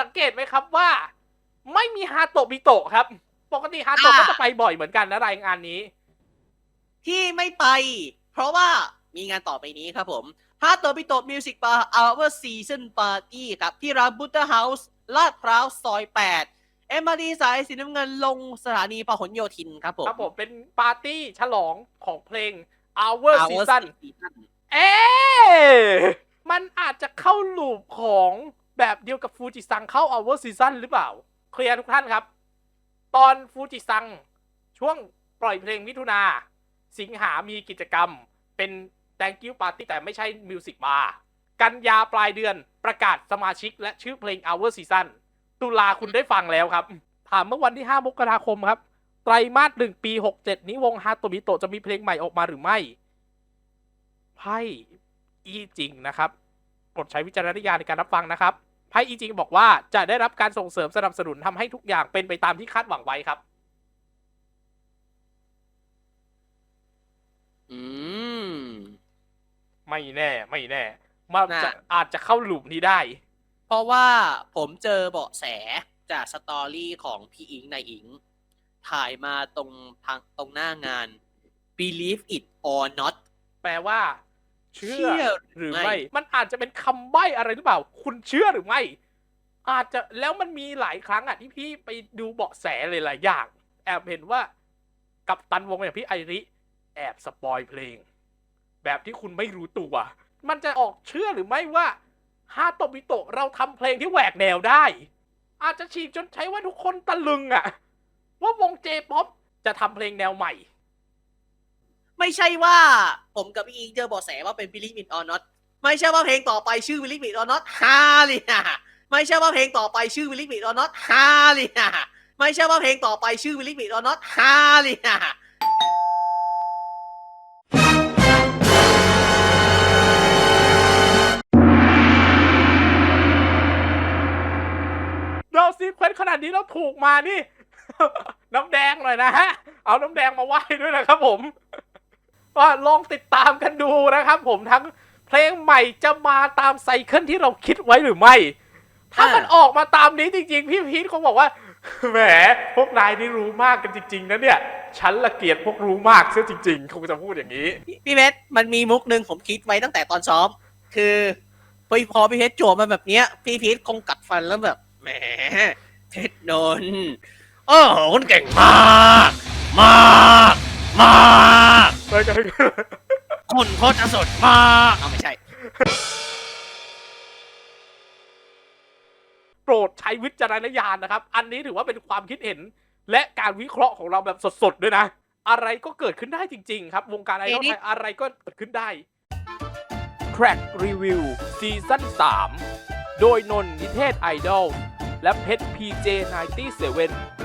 สังเกตไหมครับว่า ไม่มีฮาโตะบิโตะครับ ปกติฮาโตะอ่าก็จะไปบ่อยเหมือนกันนะรายงานนี้ ที่ไม่ไป เพราะว่ามีงานต่อไปนี้ครับผมฮาโตบิโตมิวสิกบาร์อ r ร์ซีซันปาร์ตี้ครับที่ร้านบุตเตอร์เฮาส์ลาดพร้าวซอย8เอ็มอาร์ดีสายสีน้ำเงินลงสถานีพหลโยธินครับผมครับผมเป็นปาร์ตี้ฉลองของเพลง Hour Hour Season Season เอ๊ะมันอาจจะเข้าลูปของ แบบเดียวกับฟูจิซังเข้า Hour Season หรือเปล่า เคลียร์ทุกท่านครับ ตอนฟูจิซังช่วงปล่อยเพลงมิถุนา สิงหามีกิจกรรมเป็น thank you party แต่ไม่ใช่มิวสิกบาร์กันยาปลายเดือนประกาศสมาชิกและชื่อเพลง Hour Season ตุลาคุณได้ฟังแล้วครับ ถามเมื่อวันที่ 5 มกราคมครับ ไตรมาสหนึ่งปี 67 นี้วงฮาโตมิโตจะมีเพลงใหม่ออกมาหรือไม่ไพ่อีจริงนะครับ โปรดใช้วิจารณญาณในการรับฟังนะครับไพ่อีจริงบอกว่าจะได้รับการส่งเสริมสนับสนุนทำให้ทุกอย่างเป็นไปตามที่คาดหวังไว้ครับ อืม ไม่แน่ ไม่แน่มันจะน่ะอาจจะเข้าลูปนี้ได้ เพราะว่าผมเจอเบาะแสจากสตอรี่ของพี่อิงในอิง ถ่ายมาตรงทางตรงหน้างาน believe it or not แปลว่า เชื่เชื่ออหรือไม่ไม่ มันอาจจะเป็นคำใบ้อะไรหรือเปล่า คุณเชื่อหรือไม่ อาจจะแล้วมันมีหลายครั้งอะที่พี่ไปดูเบาะแสเลยหลายอย่าง แอบเห็นว่ากับตันวงอย่างพี่ไอริ แอบสปอยเพลง แบบที่คุณไม่รู้ตัว มันจะออกเชื่อหรือไม่ว่าฮาโตบิโตะเราทำเพลงที่แหวกแนวได้ อาจจะฉีกจนใช้ว่าทุกคนตะลึงอะ ว่าวงเจป๊อปจะทำเพลงแนวใหม่ ไม่ใช่ว่าผมกับพี่อิงเจอเบาะแสว่าเป็น believe it or not ไม่ใช่ว่าเพลงต่อไปชื่อ believe it or not ฮาเลยนะไม่ใช่ว่าเพลงต่อไปชื่อ believe it or not ฮาเลยนะไม่ใช่ว่าเพลงต่อไปชื่อ believe it or not ฮาเลยนะเราซีเควนต์ขนาดนี้เราถูกมานี่ น้ำแดงหน่อยนะฮะ เอาน้ำแดงมาไหว้ด้วยนะครับผม ก็ลองติดตามกันดูนะครับ ผมทั้งเพลงใหม่จะมาตามไซเคิลที่เราคิดไว้หรือไม่ ถ้ามันออกมาตามนี้จริง ๆ พี่พีทคงบอกว่า แหม พวกนายนี่รู้มากกันจริง ๆ นะเนี่ย ฉันละเกียดพวกรู้มากเสียจริง ๆ คงจะพูดอย่างนี้ พี่เพชรมันมีมุกหนึ่งผมคิดไว้ตั้งแต่ตอนซ้อม คือพอพี่เพชรโจมมาแบบเนี้ย พี่พชรคงกัดฟันแล้วแบบ แหมเพชรนนโอ้โหคุณเก่งมาก มาก มากคุณโคตรจะสุดมากเอาไม่ใช่ โปรดใช้วิจารณญาณนะครับ อันนี้ถือว่าเป็นความคิดเห็น และการวิเคราะห์ของเราแบบสดๆด้วยนะ อะไรก็เกิดขึ้นได้จริง ๆ ครับ วงการไอดอลเอดิไทยอะไรก็เกิดขึ้นได้ Track Review ซีซั่น3โดยนนท์นิเทศไอดอลและเพชร PJ97